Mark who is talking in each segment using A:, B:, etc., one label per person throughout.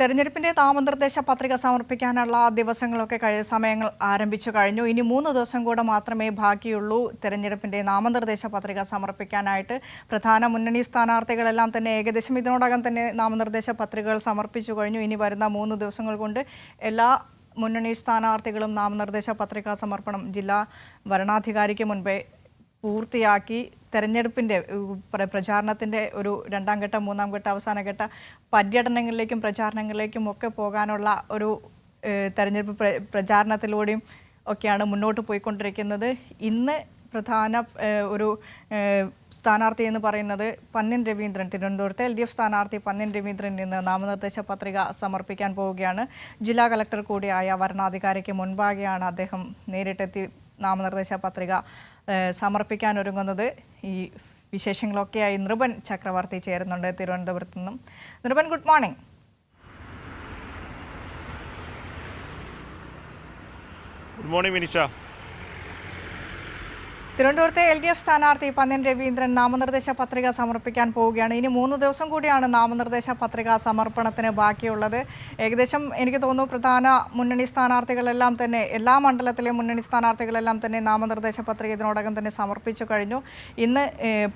A: തെരഞ്ഞെടുപ്പിന്റെ നാമനിർദ്ദേശ പത്രിക സമർപ്പിക്കാനുള്ള ദിവസങ്ങളൊക്കെ കഴിഞ്ഞ സമയങ്ങൾ ആരംഭിച്ചു കഴിഞ്ഞു. ഇനി മൂന്ന് ദിവസം കൂടെ മാത്രമേ ബാക്കിയുള്ളൂ തെരഞ്ഞെടുപ്പിന്റെ നാമനിർദ്ദേശ പത്രിക സമർപ്പിക്കാനായിട്ട്. പ്രധാന മുന്നണി സ്ഥാനാർത്ഥികളെല്ലാം തന്നെ ഏകദേശം ഇതിനോടകം തന്നെ നാമനിർദ്ദേശ പത്രികകൾ സമർപ്പിച്ചു കഴിഞ്ഞു. ഇനി വരുന്ന മൂന്ന് ദിവസങ്ങൾ കൊണ്ട് എല്ലാ മുന്നണി സ്ഥാനാർത്ഥികളും നാമനിർദ്ദേശ പത്രികാ സമർപ്പണം ജില്ലാ വരണാധികാരിക്ക് മുൻപേ പൂർത്തിയാക്കി തെരഞ്ഞെടുപ്പിന്റെ പ്രചാരണത്തിന്റെ ഒരു രണ്ടാം ഘട്ടം മൂന്നാം ഘട്ടം അവസാന ഘട്ട പര്യടനങ്ങളിലേക്കും പ്രചാരണങ്ങളിലേക്കും ഒക്കെ പോകാനുള്ള ഒരു തെരഞ്ഞെടുപ്പ് പ്രചാരണത്തിലൂടെയും ഒക്കെയാണ് മുന്നോട്ട് പോയിക്കൊണ്ടിരിക്കുന്നത്. ഇന്ന് പ്രധാന ഒരു സ്ഥാനാർത്ഥി എന്ന് പറയുന്നത് പന്നൻ രവീന്ദ്രൻ. തിരുവനന്തപുരത്തെ എൽ ഡി എഫ് സ്ഥാനാർത്ഥി പന്നിൻ രവീന്ദ്രൻ ഇന്ന് നാമനിർദ്ദേശ പത്രിക സമർപ്പിക്കാൻ പോവുകയാണ്. ജില്ലാ കളക്ടർ കൂടിയായ വരണാധികാരിക്ക് മുൻപാകെയാണ് അദ്ദേഹം നേരിട്ടെത്തി നാമനിർദ്ദേശ പത്രിക സമർപ്പിക്കാൻ ഒരുങ്ങുന്നത്. ഈ വിശേഷങ്ങളൊക്കെയായി നൃപൻ ചക്രവർത്തി ചേരുന്നുണ്ട് തിരുവനന്തപുരത്ത് നിന്നും. Nripan good morning
B: good morning Vinisha
A: തിരുവനന്തപുരത്തെ എൽ ഡി എഫ് സ്ഥാനാർത്ഥി പന്ന്യൻ രവീന്ദ്രൻ നാമനിർദ്ദേശ പത്രിക സമർപ്പിക്കാൻ പോവുകയാണ്. ഇനി മൂന്ന് ദിവസം കൂടിയാണ് നാമനിർദ്ദേശ പത്രിക സമർപ്പണത്തിന് ബാക്കിയുള്ളത്. ഏകദേശം എനിക്ക് തോന്നുന്നു പ്രധാന മുന്നണി സ്ഥാനാർത്ഥികളെല്ലാം തന്നെ എല്ലാ മണ്ഡലത്തിലെ മുന്നണി സ്ഥാനാർത്ഥികളെല്ലാം തന്നെ നാമനിർദ്ദേശ പത്രിക ഇതിനോടകം തന്നെ സമർപ്പിച്ചു കഴിഞ്ഞു. ഇന്ന്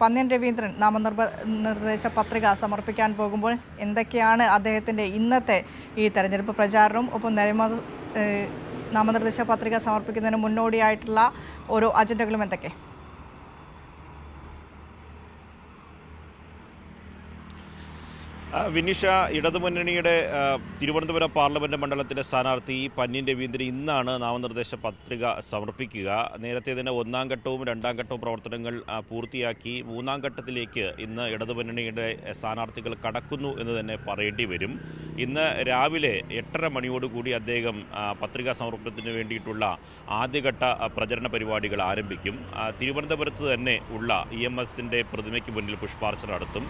A: പന്നൻ രവീന്ദ്രൻ നാമനിർഭ നിർദ്ദേശ പത്രിക സമർപ്പിക്കാൻ പോകുമ്പോൾ എന്തൊക്കെയാണ് അദ്ദേഹത്തിന്റെ ഇന്നത്തെ ഈ തെരഞ്ഞെടുപ്പ് പ്രചാരണവും ഒപ്പം ഏഹ്, നാമനിർദ്ദേശ പത്രിക സമർപ്പിക്കുന്നതിന് മുന്നോടിയായിട്ടുള്ള ഓരോ അജണ്ടകളും എന്തൊക്കെ?
B: വിനിഷ ഇടതുമുന്നണിയുടെ തിരുവനന്തപുരം പാർലമെന്റ് മണ്ഡലത്തിന്റെ സ്ഥാനാർത്ഥി പന്നിൻ രവീന്ദ്രൻ ഇന്നാണ് നാമനിർദ്ദേശ പത്രിക സമർപ്പിക്കുക. നേരത്തെ തന്നെ ഒന്നാം ഘട്ടവും രണ്ടാം ഘട്ടവും പ്രവർത്തനങ്ങൾ പൂർത്തിയാക്കി മൂന്നാം ഘട്ടത്തിലേക്ക് ഇന്ന് ഇടതുമുന്നണിയുടെ സ്ഥാനാർത്ഥികൾ കടക്കുന്നു എന്ന് തന്നെ പറയേണ്ടി വരും. ഇന്ന് രാവിലെ എട്ടര മണിയോടുകൂടി അദ്ദേഹം പത്രിക സമർപ്പണത്തിന് വേണ്ടിയിട്ടുള്ള ആദ്യഘട്ട പ്രചരണ പരിപാടികൾ ആരംഭിക്കും. തിരുവനന്തപുരത്ത് തന്നെ ഉള്ള ഇ എം എസിന്റെ പ്രതിമയ്ക്ക് മുന്നിൽ പുഷ്പാർച്ചന നടത്തും.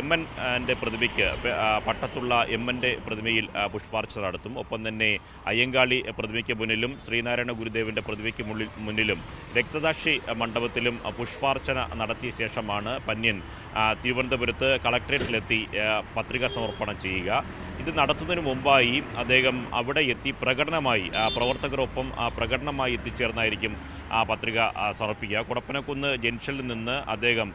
B: എം എൻ ന്റെ പ്രതിമയ്ക്ക് പട്ടത്തുള്ള എം എന്റെ പ്രതിമയിൽ പുഷ്പാർച്ചന നടത്തും. ഒപ്പം തന്നെ അയ്യങ്കാളി പ്രതിമയ്ക്ക് മുന്നിലും ശ്രീനാരായണ ഗുരുദേവന്റെ പ്രതിമയ്ക്ക് മുന്നിലും രക്തസാക്ഷി മണ്ഡപത്തിലും പുഷ്പാർച്ചന നടത്തിയ ശേഷമാണ് പന്യൻ തിരുവനന്തപുരത്ത് കളക്ട്രേറ്റിലെത്തി പത്രിക സമർപ്പണം ചെയ്യുക. ഇത് നടത്തുന്നതിന് മുമ്പായി അദ്ദേഹം അവിടെ എത്തി പ്രകടനമായി പ്രവർത്തകരൊപ്പം പ്രകടനമായി എത്തിച്ചേർന്നായിരിക്കും പത്രിക ആ, സമർപ്പിക്കുക. കുടപ്പനക്കുന്ന് ജംഗ്ഷനിൽ നിന്ന് അദ്ദേഹം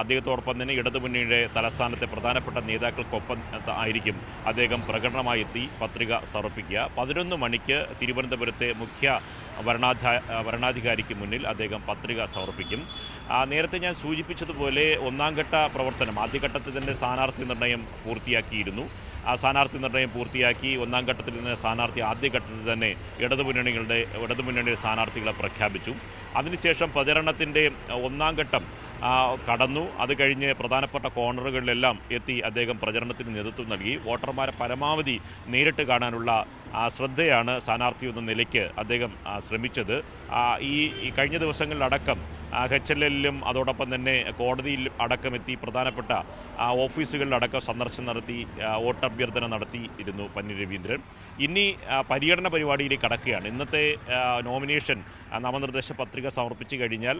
B: അദ്ദേഹത്തോടൊപ്പം തന്നെ ഇടതുമുന്നണിയുടെ തലസ്ഥാനത്തെ പ്രധാനപ്പെട്ട നേതാക്കൾക്കൊപ്പം ആയിരിക്കും അദ്ദേഹം പ്രകടനമായി എത്തി പത്രിക സമർപ്പിക്കുക. പതിനൊന്ന് മണിക്ക് തിരുവനന്തപുരത്തെ മുഖ്യ വരണാധാ വരണാധികാരിക്ക് മുന്നിൽ അദ്ദേഹം പത്രിക സമർപ്പിക്കും. നേരത്തെ ഞാൻ സൂചിപ്പിച്ചതുപോലെ ഒന്നാം ഘട്ട പ്രവർത്തനം ആദ്യഘട്ടത്തിൽ തന്നെ സ്ഥാനാർത്ഥി നിർണയം പൂർത്തിയാക്കിയിരുന്നു. ആ സ്ഥാനാർത്ഥി നിർണയം പൂർത്തിയാക്കി ഒന്നാം ഘട്ടത്തിൽ നിന്ന് സ്ഥാനാർത്ഥി ആദ്യഘട്ടത്തിൽ തന്നെ ഇടതുമുന്നണികളുടെ ഇടതുമുന്നണിയുടെ സ്ഥാനാർത്ഥികളെ പ്രഖ്യാപിച്ചു. അതിനുശേഷം പ്രചരണത്തിന്റെ ഒന്നാം ഘട്ടം കടന്നു. അത് കഴിഞ്ഞ് പ്രധാനപ്പെട്ട കോർണറുകളിലെല്ലാം എത്തി അദ്ദേഹം പ്രചരണത്തിന് നേതൃത്വം നൽകി. വോട്ടർമാരെ പരമാവധി നേരിട്ട് കാണാനുള്ള ശ്രദ്ധയാണ് സ്ഥാനാർത്ഥി എന്ന നിലയ്ക്ക് അദ്ദേഹം ശ്രമിച്ചത്. ഈ കഴിഞ്ഞ ദിവസങ്ങളിലടക്കം എച്ച് എൽ എല്ലിലും അതോടൊപ്പം തന്നെ കോടതിയിൽ അടക്കമെത്തി പ്രധാനപ്പെട്ട ഓഫീസുകളിലടക്കം സന്ദർശനം നടത്തി വോട്ടഭ്യർത്ഥന നടത്തിയിരുന്നു പന്നി രവീന്ദ്രൻ. ഇനി പര്യടന പരിപാടിയിലേക്ക് കടക്കുകയാണ്. ഇന്നത്തെ നോമിനേഷൻ നാമനിർദ്ദേശ പത്രിക സമർപ്പിച്ചു കഴിഞ്ഞാൽ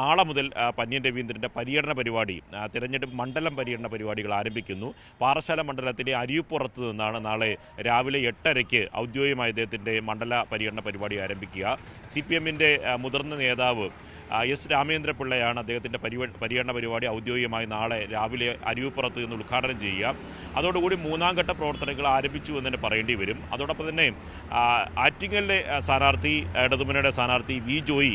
B: നാളെ മുതൽ പന്നിയൻ രവീന്ദ്രന്റെ പര്യടന പരിപാടി തിരഞ്ഞെടുപ്പ് മണ്ഡലം പര്യടന പരിപാടികൾ ആരംഭിക്കുന്നു. പാറശാല മണ്ഡലത്തിലെ അരിയപ്പുറത്ത് നിന്നാണ് നാളെ രാവിലെ എട്ടരയ്ക്ക് ഔദ്യോഗികമായ അദ്ദേഹത്തിന്റെ മണ്ഡല പര്യടന പരിപാടി ആരംഭിക്കുക. സി പി എമ്മിന്റെ മുതിർന്ന നേതാവ് എസ് രാമേന്ദ്രപിള്ളയാണ് അദ്ദേഹത്തിന്റെ പരിവ പര്യടന പരിപാടി ഔദ്യോഗികമായി നാളെ രാവിലെ അരിയൂപ്പുറത്ത് നിന്ന് ഉദ്ഘാടനം ചെയ്യുക. അതോടുകൂടി മൂന്നാം ഘട്ട പ്രവർത്തനങ്ങൾ ആരംഭിച്ചു എന്ന് തന്നെ പറയേണ്ടി വരും. അതോടൊപ്പം തന്നെ ആറ്റിങ്ങലിലെ സ്ഥാനാർത്ഥി ഇടതുമുന്നണിയുടെ സ്ഥാനാർത്ഥി വി ജോയി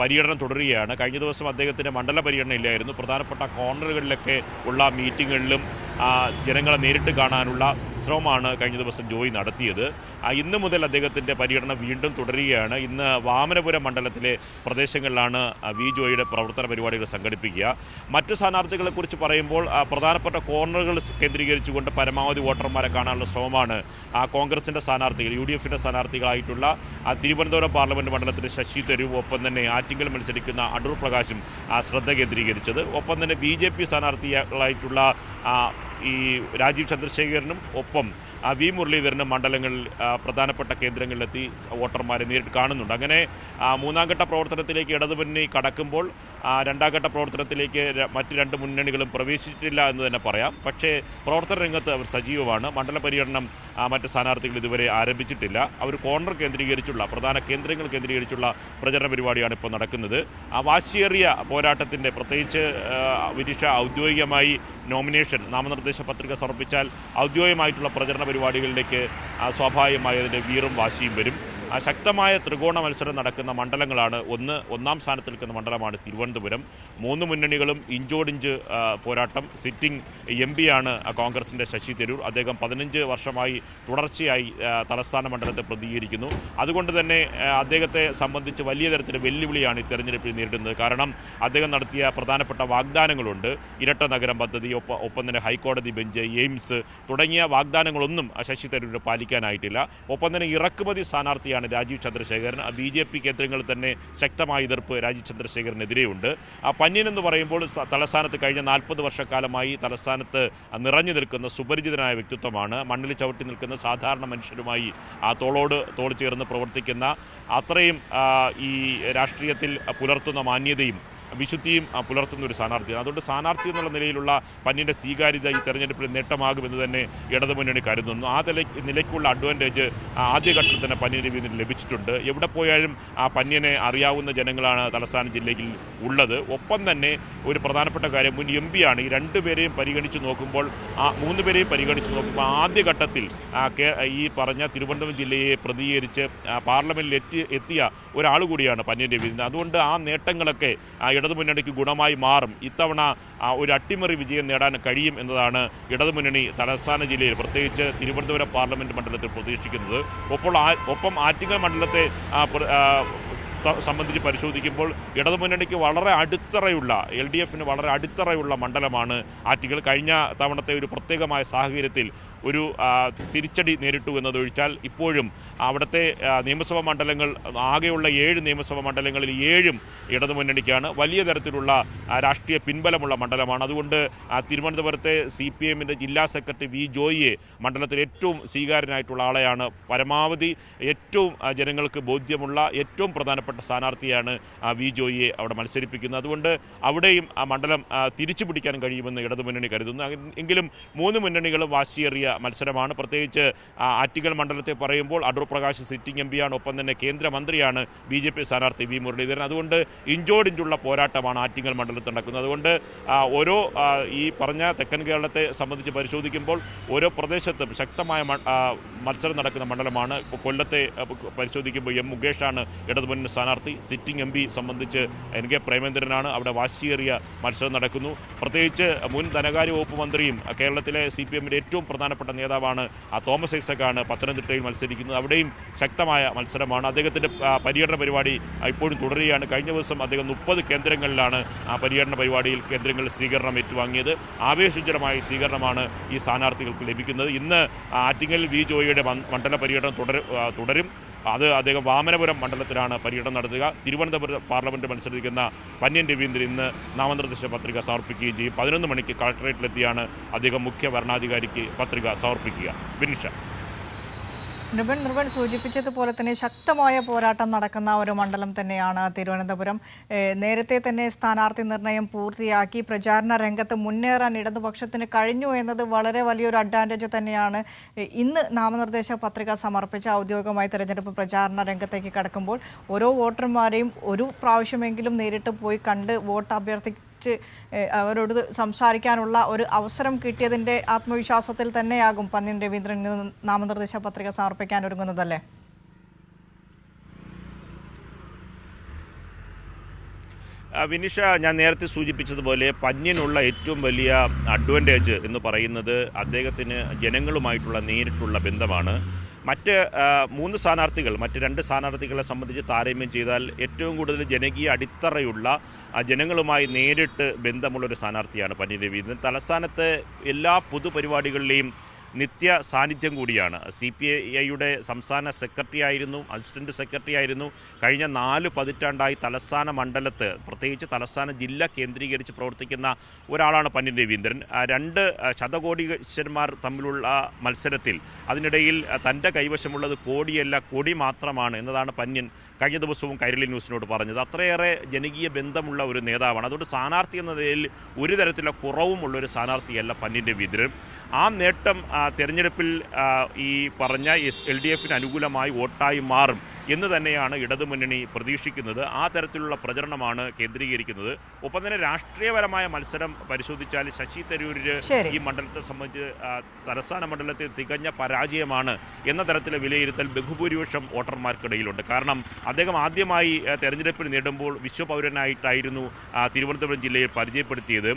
B: പര്യടനം തുടരുകയാണ്. കഴിഞ്ഞ ദിവസം അദ്ദേഹത്തിന്റെ മണ്ഡല പര്യടനം ഇല്ലായിരുന്നു. പ്രധാനപ്പെട്ട കോർണറുകളിലൊക്കെ ഉള്ള മീറ്റിങ്ങുകളിലും ജനങ്ങളെ നേരിട്ട് കാണാനുള്ള ശ്രമമാണ് കഴിഞ്ഞ ദിവസം ജോയി നടത്തിയത്. ഇന്ന് മുതൽ അദ്ദേഹത്തിന്റെ പര്യടനം വീണ്ടും തുടരുകയാണ്. ഇന്ന് വാമനപുരം മണ്ഡലത്തിലെ പ്രദേശങ്ങളിലാണ് വി ജോയിയുടെ പ്രവർത്തന പരിപാടികൾ സംഘടിപ്പിക്കുക. മറ്റ് സ്ഥാനാർത്ഥികളെക്കുറിച്ച് പറയുമ്പോൾ പ്രധാനപ്പെട്ട കോർണറുകൾ കേന്ദ്രീകരിച്ചുകൊണ്ട് പരമാവധി വോട്ടർമാരെ കാണാനുള്ള ശ്രമമാണ് കോൺഗ്രസിന്റെ സ്ഥാനാർത്ഥികൾ യു ഡി എഫിന്റെ സ്ഥാനാർത്ഥികളായിട്ടുള്ള തിരുവനന്തപുരം പാർലമെന്റ് മണ്ഡലത്തിലെ ശശി തരൂർ ഒപ്പം തന്നെ ആറ്റിങ്കൽ മത്സരിക്കുന്ന അടൂർ പ്രകാശും ശ്രദ്ധ കേന്ദ്രീകരിച്ചത്. ഒപ്പം തന്നെ ബി ജെ പി സ്ഥാനാർത്ഥികളായിട്ടുള്ള ഈ രാജീവ് ചന്ദ്രശേഖരനും ഒപ്പം വി മുരളീധരനും മണ്ഡലങ്ങളിൽ പ്രധാനപ്പെട്ട കേന്ദ്രങ്ങളിലെത്തി വോട്ടർമാരെ നേരിട്ട് കാണുന്നുണ്ട്. അങ്ങനെ മൂന്നാം ഘട്ട പ്രവർത്തനത്തിലേക്ക് ഇടതുമുന്നണി കടക്കുമ്പോൾ രണ്ടാം ഘട്ട പ്രവർത്തനത്തിലേക്ക് മറ്റ് രണ്ട് മുന്നണികളും പ്രവേശിച്ചിട്ടില്ല എന്ന് തന്നെ പറയാം. പക്ഷേ പ്രവർത്തന രംഗത്ത് അവർ സജീവമാണ്. മണ്ഡല പര്യടനം മറ്റ് സ്ഥാനാർത്ഥികൾ ഇതുവരെ ആരംഭിച്ചിട്ടില്ല. അവർ കോർണർ കേന്ദ്രീകരിച്ചുള്ള പ്രധാന കേന്ദ്രങ്ങൾ കേന്ദ്രീകരിച്ചുള്ള പ്രചരണ പരിപാടിയാണ് ഇപ്പോൾ നടക്കുന്നത്. ആ വാശിയേറിയ പോരാട്ടത്തിന്റെ പ്രത്യേകിച്ച് വിദിഷ ഔദ്യോഗികമായി നോമിനേഷൻ നാമനിർദ്ദേശ പത്രിക സമർപ്പിച്ചാൽ ഔദ്യോഗികമായിട്ടുള്ള പ്രചരണ പരിപാടികളിലേക്ക് സ്വാഭാവികമായി അതിന്റെ വീറും വാശിയും വരും. ശക്തമായ ത്രികോണ മത്സരം നടക്കുന്ന മണ്ഡലങ്ങളാണ്. ഒന്ന് ഒന്നാം സ്ഥാനത്ത് നിൽക്കുന്ന മണ്ഡലമാണ് തിരുവനന്തപുരം. മൂന്ന് മുന്നണികളും ഇഞ്ചോടിഞ്ച് പോരാട്ടം. സിറ്റിംഗ് എം പിയാണ് കോൺഗ്രസിന്റെ ശശി തരൂർ. അദ്ദേഹം പതിനഞ്ച് വർഷമായി തുടർച്ചയായി തലസ്ഥാന മണ്ഡലത്തെ പ്രതികരിക്കുന്നു അതുകൊണ്ട് തന്നെ അദ്ദേഹത്തെ സംബന്ധിച്ച് വലിയ തരത്തിൽ വെല്ലുവിളിയാണ് ഈ തെരഞ്ഞെടുപ്പിൽ നേരിടുന്നത്. കാരണം അദ്ദേഹം നടത്തിയ പ്രധാനപ്പെട്ട വാഗ്ദാനങ്ങളുണ്ട്. ഇരട്ട നഗരം പദ്ധതി ഒപ്പം ഒപ്പം തന്നെ ഹൈക്കോടതി ബെഞ്ച് എയിംസ് തുടങ്ങിയ വാഗ്ദാനങ്ങളൊന്നും ശശി തരൂർ പാലിക്കാനായിട്ടില്ല. ഒപ്പം തന്നെ ഇറക്കുമതി സ്ഥാനാർത്ഥിയാണ് Rajeev Chandrasekhar B J P കേന്ദ്രങ്ങളിൽ തന്നെ ശക്തമായ എതിർപ്പ് രാജീവ് ചന്ദ്രശേഖരനെതിരെയുണ്ട്. ആ പന്യൻ എന്ന് പറയുമ്പോൾ തലസ്ഥാനത്ത് കഴിഞ്ഞ നാൽപ്പത് വർഷക്കാലമായി തലസ്ഥാനത്ത് നിറഞ്ഞു നിൽക്കുന്ന സുപരിചിതനായ വ്യക്തിത്വമാണ്. മണ്ണിൽ ചവിട്ടി നിൽക്കുന്ന സാധാരണ മനുഷ്യരുമായി ആ തോളോട് തോൾ ചേർന്ന് പ്രവർത്തിക്കുന്ന അത്രയും ഈ രാഷ്ട്രീയത്തിൽ പുലർത്തുന്ന മാന്യതയും വിശുദ്ധിയും പുലർത്തുന്ന ഒരു സ്ഥാനാർത്ഥിയാണ്. അതുകൊണ്ട് സ്ഥാനാർത്ഥി എന്നുള്ള നിലയിലുള്ള പന്നിന്റെ സ്വീകാര്യത ഈ തെരഞ്ഞെടുപ്പിൽ നേട്ടമാകുമെന്ന് തന്നെ ഇടതുമുന്നണി കരുതുന്നു. ആ നില നിലയ്ക്കുള്ള അഡ്വാന്റേജ് ആദ്യഘട്ടത്തിൽ തന്നെ പന്നിയുടെ വീതിന് ലഭിച്ചിട്ടുണ്ട്. എവിടെ പോയാലും ആ പന്നിയനെ അറിയാവുന്ന ജനങ്ങളാണ് തലസ്ഥാന ജില്ലയിൽ ഉള്ളത്. ഒപ്പം തന്നെ ഒരു പ്രധാനപ്പെട്ട കാര്യം മുൻ എം ആണ്. ഈ രണ്ടുപേരെയും പരിഗണിച്ച് നോക്കുമ്പോൾ ആ മൂന്ന് പേരെയും പരിഗണിച്ച് നോക്കുമ്പോൾ ആദ്യഘട്ടത്തിൽ ഈ പറഞ്ഞ തിരുവനന്തപുരം ജില്ലയെ പ്രതികരിച്ച് പാർലമെന്റിൽ എത്തി എത്തിയ ഒരാൾ കൂടിയാണ് പന്ന്യൻ രവീന്ദ്രൻ അതുകൊണ്ട് ആ നേട്ടങ്ങളൊക്കെ ഇടതുമുന്നണിക്ക് ഗുണമായി മാറും. ഇത്തവണ ഒരു അട്ടിമറി വിജയം നേടാൻ കഴിയും എന്നതാണ് ഇടതുമുന്നണി തലസ്ഥാന ജില്ലയിൽ പ്രത്യേകിച്ച് തിരുവനന്തപുരം പാർലമെന്റ് മണ്ഡലത്തിൽ പ്രതീക്ഷിക്കുന്നത്. ഒപ്പോൾ ഒപ്പം ആറ്റിങ്ങൽ മണ്ഡലത്തെ സംബന്ധിച്ച് പരിശോധിക്കുമ്പോൾ ഇടതുമുന്നണിക്ക് വളരെ അടിത്തറയുള്ള എൽ ഡി എഫിന് വളരെ അടിത്തറയുള്ള മണ്ഡലമാണ് ആറ്റിങ്ങൽ. കഴിഞ്ഞ തവണത്തെ ഒരു പ്രത്യേകമായ സാഹചര്യത്തിൽ ഒരു തിരിച്ചടി നേരിട്ടു എന്നതൊഴിച്ചാൽ ഇപ്പോഴും അവിടുത്തെ നിയമസഭാ മണ്ഡലങ്ങൾ ആകെയുള്ള ഏഴ് നിയമസഭാ മണ്ഡലങ്ങളിൽ ഏഴും ഇടതുമുന്നണിക്കാണ്. വലിയ തരത്തിലുള്ള രാഷ്ട്രീയ പിൻബലമുള്ള മണ്ഡലമാണ്. അതുകൊണ്ട് തിരുവനന്തപുരത്തെ സി പി എമ്മിന്റെ ജില്ലാ സെക്രട്ടറി വി ജോയിയെ മണ്ഡലത്തിൽ ഏറ്റവും സ്വീകാര്യനായിട്ടുള്ള ആളെയാണ്. പരമാവധി ഏറ്റവും ജനങ്ങൾക്ക് ബോധ്യമുള്ള ഏറ്റവും പ്രധാനപ്പെട്ട സ്ഥാനാർത്ഥിയാണ് വി ജോയിയെ അവിടെ മത്സരിപ്പിക്കുന്നത്. അതുകൊണ്ട് അവിടെയും ആ മണ്ഡലം തിരിച്ചു പിടിക്കാൻ കഴിയുമെന്ന് ഇടതുമുന്നണി കരുതുന്നു. എങ്കിലും മൂന്ന് മുന്നണികളും വാശിയേറിയ മത്സരമാണ്. പ്രത്യേകിച്ച് ആറ്റിങ്ങൽ മണ്ഡലത്തെ പറയുമ്പോൾ അടൂർ പ്രകാശ് സിറ്റിംഗ് എം പിയാണ് ഒപ്പം തന്നെ കേന്ദ്രമന്ത്രിയാണ് ബി ജെ പി സ്ഥാനാർത്ഥി വി മുരളീധരൻ. അതുകൊണ്ട് ഇഞ്ചോടിഞ്ചുള്ള പോരാട്ടമാണ് ആറ്റിങ്ങൽ മണ്ഡലത്തിൽ നടക്കുന്നത്. അതുകൊണ്ട് ഓരോ ഈ പറഞ്ഞ തെക്കൻ കേരളത്തെ സംബന്ധിച്ച് പരിശോധിക്കുമ്പോൾ ഓരോ പ്രദേശത്തും ശക്തമായ മത്സരം നടക്കുന്ന മണ്ഡലമാണ്. കൊല്ലത്തെ പരിശോധിക്കുമ്പോൾ എം മുകേഷാണ് ഇടതുമുന്നണി സ്ഥാനാർത്ഥി. സിറ്റിംഗ് എം പി സംബന്ധിച്ച് എൻ കെ പ്രേമേന്ദ്രനാണ് അവിടെ വാശിയേറിയ മത്സരം നടക്കുന്നു. പ്രത്യേകിച്ച് മുൻ ധനകാര്യ വകുപ്പ് മന്ത്രിയും കേരളത്തിലെ സി പി എമ്മിന്റെ ഏറ്റവും പ്രധാനപ്പെട്ട നേതാവാണ് ആ തോമസ് ഐസക്കാണ് പത്തനംതിട്ടയിൽ മത്സരിക്കുന്നത്. അവിടെയും ശക്തമായ മത്സരമാണ്. അദ്ദേഹത്തിന്റെ പര്യടന പരിപാടി ഇപ്പോഴും തുടരുകയാണ്. കഴിഞ്ഞ ദിവസം അദ്ദേഹം മുപ്പത് കേന്ദ്രങ്ങളിലാണ് ആ പര്യടന പരിപാടിയിൽ കേന്ദ്രങ്ങളിൽ സ്വീകരണം ഏറ്റുവാങ്ങിയത്. ആവേശജനമായ സ്വീകരണമാണ് ഈ സ്ഥാനാർത്ഥികൾക്ക് ലഭിക്കുന്നത്. ഇന്ന് ആറ്റിങ്ങൽ വി ജോയിയുടെ മണ്ഡല പര്യടനം തുടരും. അത് അദ്ദേഹം വാമനപുരം മണ്ഡലത്തിലാണ് പര്യടനം നടത്തുക. തിരുവനന്തപുരം പാർലമെന്റ് മത്സരിക്കുന്ന പന്യൻ രവീന്ദ്രൻ ഇന്ന് നാമനിർദ്ദേശ പത്രിക സമർപ്പിക്കുകയും ചെയ്യും. പതിനൊന്ന് മണിക്ക് കളക്ടറേറ്റിലെത്തിയാണ് അദ്ദേഹം മുഖ്യ ഭരണാധികാരിക്ക് പത്രിക സമർപ്പിക്കുക. വിനിഷ
A: നിർബൻ നിർബൻ സൂചിപ്പിച്ചതുപോലെ തന്നെ ശക്തമായ പോരാട്ടം നടക്കുന്ന ഒരു മണ്ഡലം തന്നെയാണ് തിരുവനന്തപുരം. നേരത്തെ തന്നെ സ്ഥാനാർത്ഥി നിർണയം പൂർത്തിയാക്കി പ്രചാരണ രംഗത്ത് മുന്നേറാൻ ഇടതുപക്ഷത്തിന് കഴിഞ്ഞു എന്നത് വളരെ വലിയൊരു അഡ്വാന്റേജ് തന്നെയാണ്. ഇന്ന് നാമനിർദ്ദേശ പത്രിക സമർപ്പിച്ച ഔദ്യോഗികമായി തെരഞ്ഞെടുപ്പ് പ്രചാരണ രംഗത്തേക്ക് കടക്കുമ്പോൾ ഓരോ വോട്ടർമാരെയും ഒരു പ്രാവശ്യമെങ്കിലും നേരിട്ട് പോയി കണ്ട് വോട്ട് അഭ്യർത്ഥിച്ച് ഏഹ് അവരോട് സംസാരിക്കാനുള്ള ഒരു അവസരം കിട്ടിയതിന്റെ ആത്മവിശ്വാസത്തിൽ തന്നെയാകും പന്ന്യൻ രവീന്ദ്രൻ നാമനിർദ്ദേശ പത്രിക സമർപ്പിക്കാൻ ഒരുങ്ങുന്നതല്ലേ?
B: വിനിഷ ഞാൻ നേരത്തെ സൂചിപ്പിച്ചതുപോലെ പന്യനുള്ള ഏറ്റവും വലിയ അഡ്വാന്റേജ് എന്ന് പറയുന്നത് അദ്ദേഹത്തിന് ജനങ്ങളുമായിട്ടുള്ള നേരിട്ടുള്ള ബന്ധമാണ്. മറ്റ് മൂന്ന് സ്ഥാനാർത്ഥികൾ മറ്റ് രണ്ട് സ്ഥാനാർത്ഥികളെ സംബന്ധിച്ച് താരതമ്യം ചെയ്താൽ ഏറ്റവും കൂടുതൽ ജനകീയ അടിത്തറയുള്ള ജനങ്ങളുമായി നേരിട്ട് ബന്ധമുള്ളൊരു സ്ഥാനാർത്ഥിയാണ് പനീർ രവീന്ദ്രൻ തലസ്ഥാനത്ത് എല്ലാ പൊതുപരിപാടികളിലെയും നിത്യ സാന്നിധ്യം കൂടിയാണ്. സി പി ഐയുടെ സംസ്ഥാന സെക്രട്ടറി ആയിരുന്നു അസിസ്റ്റന്റ് സെക്രട്ടറി ആയിരുന്നു കഴിഞ്ഞ നാല് പതിറ്റാണ്ടായി തലസ്ഥാന മണ്ഡലത്ത് പ്രത്യേകിച്ച് തലസ്ഥാന ജില്ല കേന്ദ്രീകരിച്ച് പ്രവർത്തിക്കുന്ന ഒരാളാണ് പന്നി രവീന്ദ്രൻ. രണ്ട് ശതകോടീശ്വരന്മാർ തമ്മിലുള്ള മത്സരത്തിൽ അതിനിടയിൽ തന്റെ കൈവശമുള്ളത് കോടിയല്ല കൊടി മാത്രമാണ് എന്നതാണ് പന്യൻ കഴിഞ്ഞ ദിവസവും കൈരളി ന്യൂസിനോട് പറഞ്ഞത്. അത്രയേറെ ജനകീയ ബന്ധമുള്ള ഒരു നേതാവാണ്. അതുകൊണ്ട് സ്ഥാനാർത്ഥി എന്ന നിലയിൽ ഒരു തരത്തിലുള്ള കുറവുമുള്ള ഒരു സ്ഥാനാർത്ഥിയല്ല പന്നിന്റെ രവീന്ദ്രൻ. ആ നേട്ടം തെരഞ്ഞെടുപ്പിൽ ഈ പറഞ്ഞ എൽ ഡി എഫിന് അനുകൂലമായി വോട്ടായി മാറും എന്ന് തന്നെയാണ് ഇടതുമുന്നണി പ്രതീക്ഷിക്കുന്നത്. ആ തരത്തിലുള്ള പ്രചരണമാണ് കേന്ദ്രീകരിക്കുന്നത്. ഒപ്പം തന്നെ രാഷ്ട്രീയപരമായ മത്സരം പരിശോധിച്ചാൽ ശശി തരൂരിന് ഈ മണ്ഡലത്തെ സംബന്ധിച്ച് തലസ്ഥാന മണ്ഡലത്തിൽ തികഞ്ഞ പരാജയമാണ് എന്ന തരത്തിലെ വിലയിരുത്തൽ ബഹുഭൂരിപക്ഷം വോട്ടർമാർക്കിടയിലുണ്ട്. കാരണം അദ്ദേഹം ആദ്യമായി തെരഞ്ഞെടുപ്പിൽ നേടുമ്പോൾ വിശ്വപൗരനായിട്ടായിരുന്നു തിരുവനന്തപുരം ജില്ലയിൽ പരിചയപ്പെടുത്തിയത്.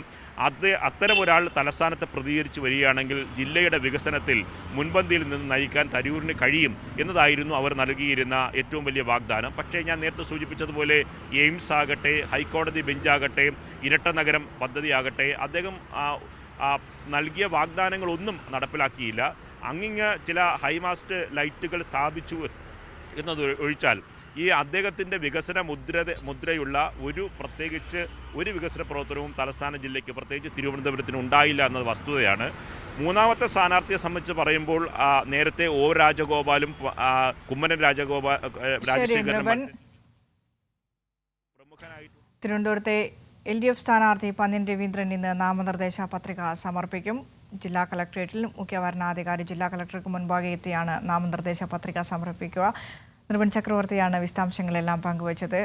B: അത് അത്തരം ഒരാൾ തലസ്ഥാനത്ത് പ്രതികരിച്ച് വരികയാണെങ്കിൽ ജില്ലയുടെ വികസനത്തിൽ മുൻപന്തിയിൽ നിന്ന് നയിക്കാൻ തരൂരിന് കഴിയും എന്നതായിരുന്നു അവർ നൽകിയിരുന്ന ഏറ്റവും വലിയ വാഗ്ദാനം. പക്ഷേ ഞാൻ നേരത്തെ സൂചിപ്പിച്ചതുപോലെ എയിംസ് ആകട്ടെ ഹൈക്കോടതി ബെഞ്ചാകട്ടെ ഇരട്ട നഗരം പദ്ധതിയാകട്ടെ അദ്ദേഹം നൽകിയ വാഗ്ദാനങ്ങളൊന്നും നടപ്പിലാക്കിയില്ല. അങ്ങിങ്ങ് ചില ഹൈമാസ്റ്റ് ലൈറ്റുകൾ സ്ഥാപിച്ചു എന്നത് ഒഴിച്ചാൽ ഈ അദ്ദേഹത്തിന്റെ വികസന മുദ്ര മുദ്രയുള്ള ഒരു പ്രത്യേകിച്ച് ഒരു വികസന പ്രവർത്തനവും തലസ്ഥാന ജില്ലയ്ക്ക് പ്രത്യേകിച്ച് തിരുവനന്തപുരത്തിന് ഉണ്ടായില്ല എന്നത് വസ്തുതയാണ്. മൂന്നാമത്തെ സ്ഥാനാർത്ഥിയെ സംബന്ധിച്ച് പറയുമ്പോൾ നേരത്തെ ഒ രാജഗോപാലും കുമ്മനൻ കുമ്മനം രാജഗോപാൽ രാജശേഖരനും
A: തിരുവനന്തപുരത്തെ എൽ ഡി എഫ് സ്ഥാനാർത്ഥി പന്നിൻ രവീന്ദ്രൻ ഇന്ന് നാമനിർദ്ദേശ പത്രിക സമർപ്പിക്കും. ജില്ലാ കളക്ടറേറ്റിൽ മുഖ്യവരണാധികാരി ജില്ലാ കളക്ടർക്ക് മുൻപാകെ എത്തിയാണ് നാമനിർദ്ദേശ പത്രിക സമർപ്പിക്കുക. നിർവൻ ചക്രവർത്തിയാണ് വിശദാംശങ്ങളെല്ലാം പങ്കുവച്ചത്.